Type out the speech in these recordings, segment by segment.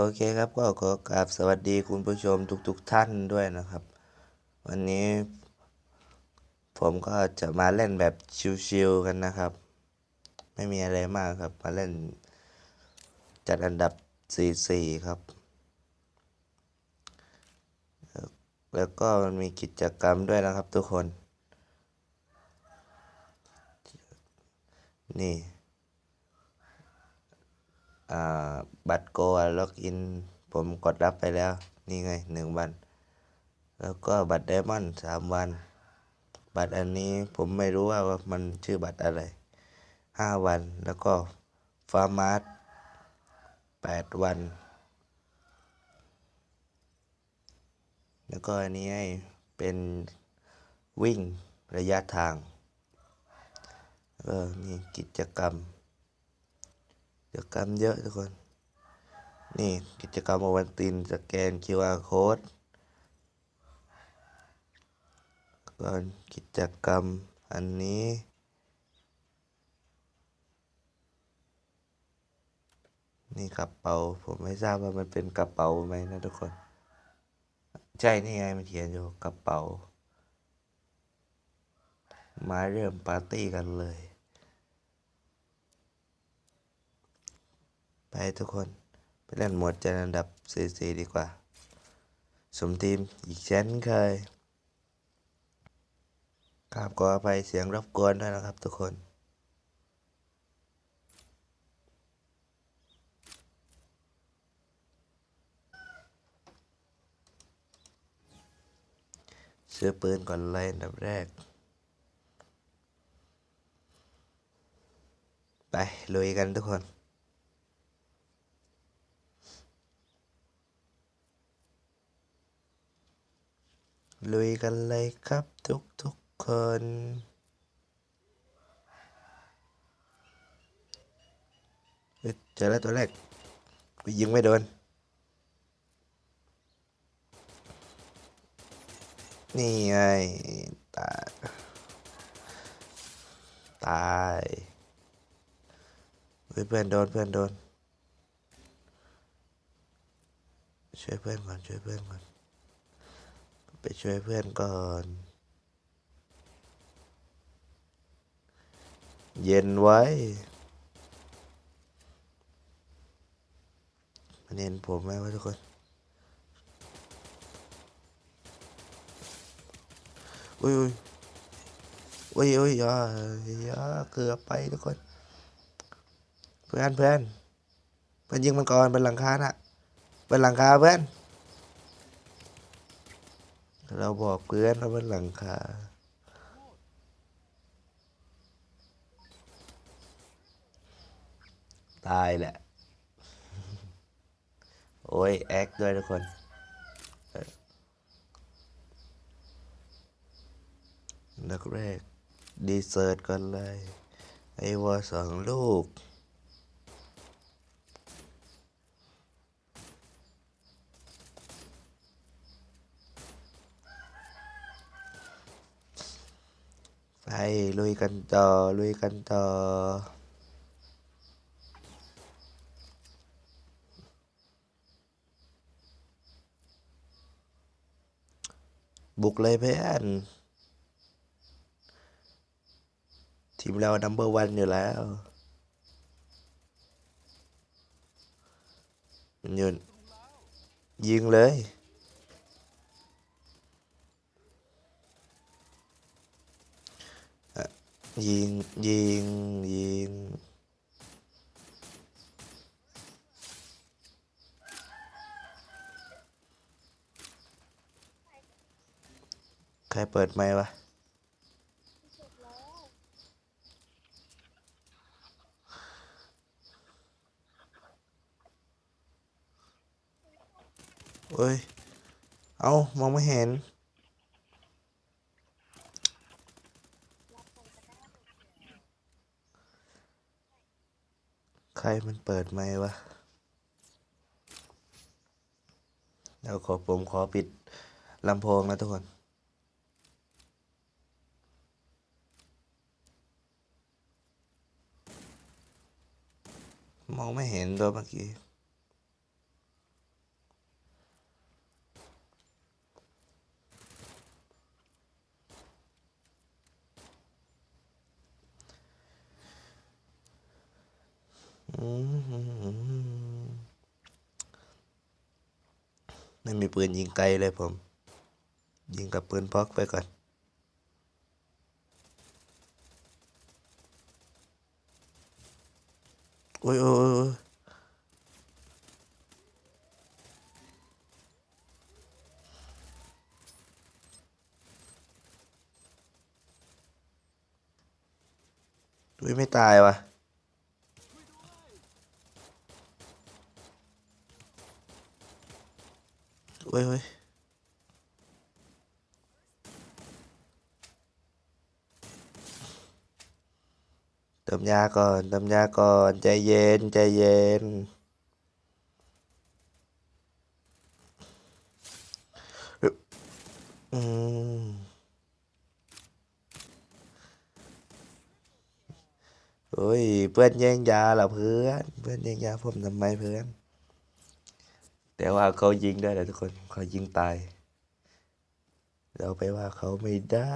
โอเคครับก็ขอกราบสวัสดีคุณผู้ชมทุกๆทท่านด้วยนะครับ วันนี้ ผมก็จะมาเล่นแบบชิวๆกันนะครับ ไม่มีอะไรมากครับ มาเล่น จัดอันดับ 4-4 ครับ แล้วก็มันมีกิจกรรมด้วยนะครับทุกคน นี่ บัตรโกล็อกอินผมกดรับไปแล้ว นี่ไงหนึ่งวัน แล้วก็บัตรไดมอนด์สามวัน บัตรอันนี้ผมไม่รู้ว่ามันชื่อบัตรอะไรห้าวัน แล้วก็ฟาร์มาร์แปดวัน แล้วก็อันนี้ให้เป็นวิ่งระยะทางก็มีกิจกรรม กิจกรรมเยอะทุกคน นี่กิจกรรมโอวันตินสแกน QR code ก่อนกิจกรรมอันนี้ นี่กระเป๋าผมไม่ทราบว่ามันเป็นกระเป๋าไหมนะทุกคน ใช่นี่ไงมันเขียนอยู่กระเป๋า มาเริ่มปาร์ตี้กันเลย ไปทุกคน ไปเล่นหมวดจันอันดับ 4-4 ดีกว่า สมทีมอีกเช่นเคยกราบขออภัยเสียงรบกวนด้วยนะครับทุกคน ซื้อปืนก่อนเลยอันดับแรก ไปลุยกันทุกคน ลุยกันเลยครับทุกทุกๆคนเฮ้ยเจอแล้วตัวแรกกูยิงไม่โดน นี่ไง ตาย ตายเฮ้ยเพื่อนโดนเพื่อนโดนช่วยเพื่อนก่อนช่วยเพื่อนก่อน ไปช่วยเพื่อนก่อน เย็นไว้ มันเห็นผมไหมวะทุกคนอุ้ยอุ้ยอุ้ยอุ้ยอย่าอ่าเกือบไปทุกคน เพื่อนเพื่อนเพื่อนยิงมันก่อนบนหลังคาน่ะบนหลังคาเพื่อน เราบอกเพื่อนว่าบนหลังคาตายแหละ โอ้ย แอคด้วยทุกคนนักแรก ดีเซิร์ตก่อนเลย ไอ้วอสองลูก ไปลุยกันต่อลุยกันต่อบุกเลยเพื่อนทีมเรานัมเบอร์วันอยู่แล้วยืนยิงเลย อะ ยิง ยิง ยิง ใครเปิดไหมวะ เอ้ย เอามองไม่เห็น ใครมันเปิดไหมวะเราขอผมขอปิดลำโพงนะทุกคนมองไม่เห็นตัวเมื่อกี้ ไม่มีปืนยิงไกลเลยผม ยิงกับปืนพกไปก่อน โอ้ยโอ้ยโอ้ยอุ้ยไม่ตายวะ โอ้ยโอ้ยเติมยาก่อนเติมยาก่อนใจเย็นใจเย็นอืมโอ้ยเพื่อนแย่งยาเหรอเพื่อน เพื่อนแย่งยาผมทำไมเพื่อน แต่ว่าเขายิงได้แหละทุกคนเขายิงตาย เราไปว่าเขาไม่ได้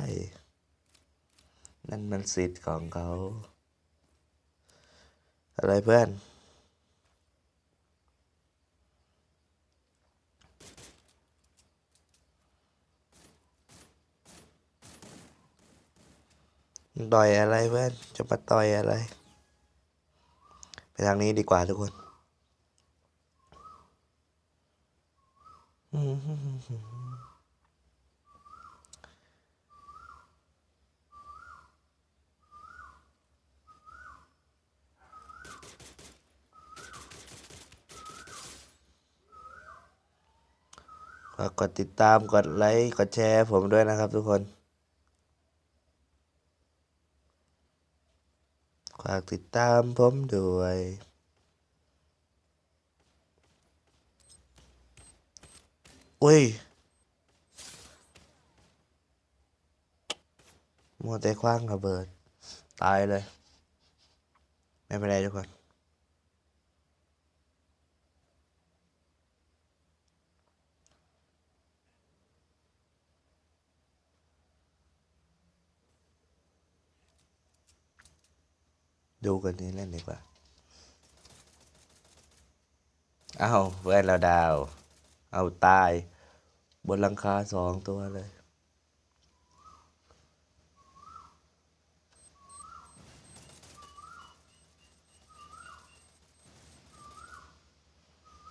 นั่นมันสิทธิ์ของเขา อะไรเพื่อนต่อยอะไรเพื่อนจะมาต่อยอะไร ไปทางนี้ดีกว่าทุกคน ฝา กกดติดตามกดไลค์กดแชร์ผมด้วยนะครับทุกคนฝากติดตามผมด้วย อุ้ยมัวแต่คว้างระเบิด ตายเลย ไม่เป็นไรทุกคนดูกันนี้เล่นดีกว่าเอาเพื่อนเราดาว เอาตาย บนหลังคาสองตัวเลย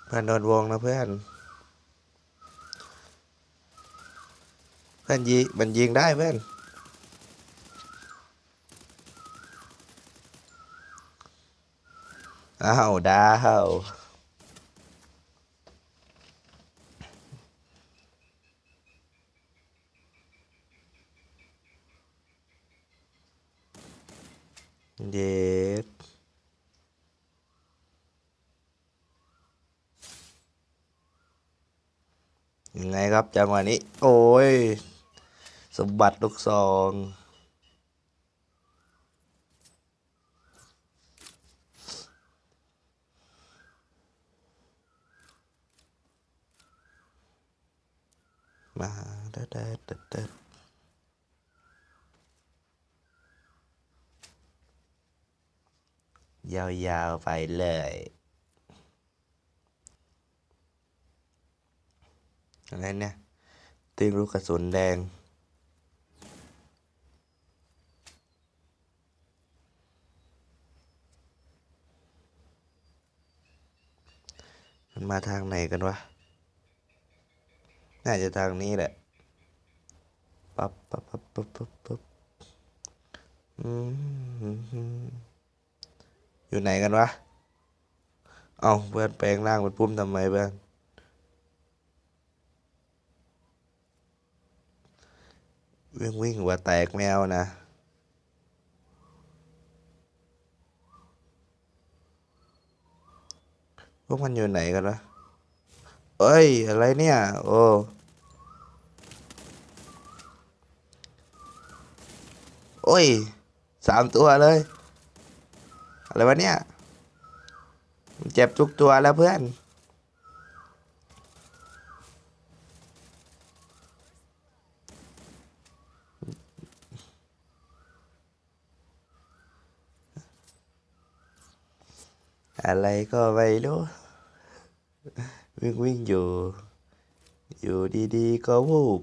เพื่อนโดนวงนะเพื่อน เพื่อนยิงมันยิงได้เพื่อนอ้าวดาว เย็ดยังไงครับจังหวะนี้โอ้ยสมบัติลูกซองมาเด้อเด้อเด้อเด้อ ยาวๆไปเลย อะไรเนี่ยตีลูกกระสุนแดง มันมาทางไหนกันวะ น่าจะทางนี้แหละป๊บปั๊บปั๊บปั๊บปั๊บปั๊บอืม อยู่ไหนกันวะ เอาเพื่อนแปลงร่างเป็นพุ่มทำไมเพื่อน วิ่งวิ่งหัวแตกแมวนะพวกมันอยู่ไหนกันวะเอ้ย อะไรเนี่ย โอ้โอ้ยสามตัวเลย อะไรวะเนี่ยเจ็บทุกตัวแล้วเพื่อนออะไรก็ไม่รู้วิ่งวิ่งอยู่ อยู่ดีๆ ก็วูบ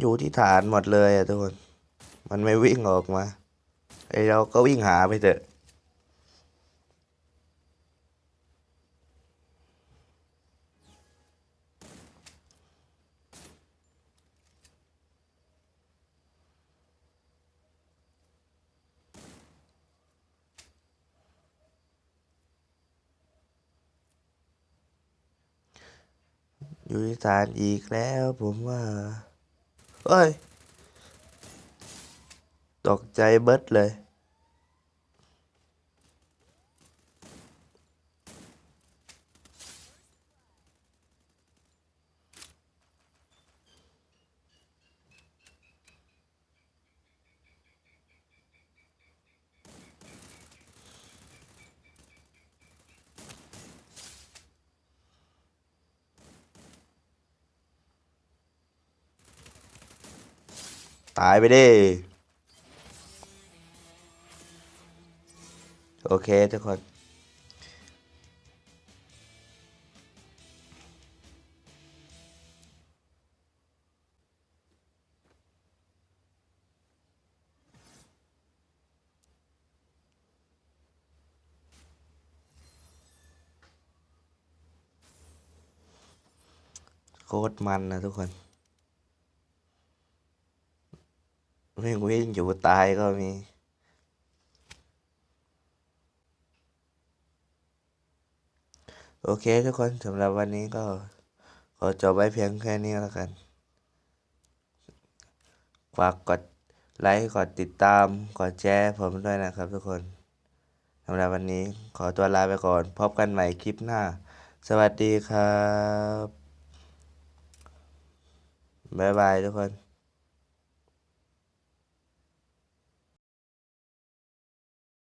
อยู่ที่ฐานหมดเลยอะทุกคน มันไม่วิ่งออกมา ไอเราก็วิ่งหาไปเถอะอยู่ที่ฐานอีกแล้วผมว่า เฮ้ย ตกใจเบิดเลย ตายไปดิโอเคทุกคน โคตรมันนะทุกคน วิ่งวิ่งอยู่ตายก็มีโอเคทุกคนสำหรับวันนี้ก็ขอจบไว้เพียงแค่นี้แล้วกันฝากกดไลค์กดติดตามกดแชร์ผมด้วยนะครับทุกคนสำหรับวันนี้ขอตัวลาไปก่อน พบกันใหม่คลิปหน้า สวัสดีครับ บ๊ายบายทุกคน